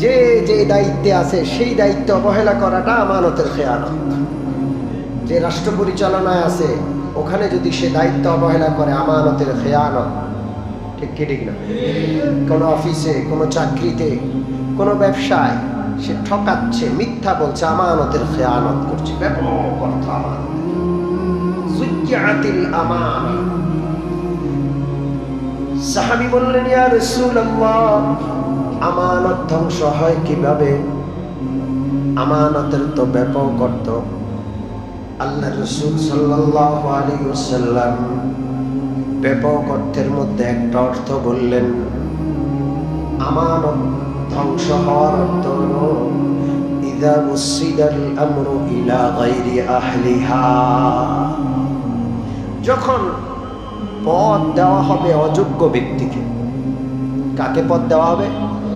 যে যে দায়িত্বে আছে, সেই দায়িত্ব অবহেলা করাটা আমানতের খেয়ানত। যে রাষ্ট্র পরিচালনায় আছে, ওখানে যদি সে দায়িত্ব অবহেলা করে, আমানতের খেয়ানত। ঠিক কি ঠিক না? কোনো অফিসে, কোনো চাকরিতে, কোনো ব্যবসায় সে ঠকাচ্ছে, মিথ্যা বলছে, আমানতের খেয়ানত করছে। ব্যাপক অর্থ জুজ্জাতিল সাহাবি বললেন, ইয়া আমানত ধ্বংস হয় কীভাবে? আমানতের তো ব্যাপক অর্থ। আল্লাহ রসুল সাল্লাল্লাহু আলাইহি ওয়াসাল্লাম ব্যাপক অর্থের মধ্যে একটা অর্থ বললেন, আমানত ধ্বংস হওয়ার অর্থ ইদা উসিদাল আমরু ইলা গায়রি আহলিহা। যখন পদ দেওয়া হবে অযোগ্য ব্যক্তিকে, কাকে পদ দেওয়া হবে?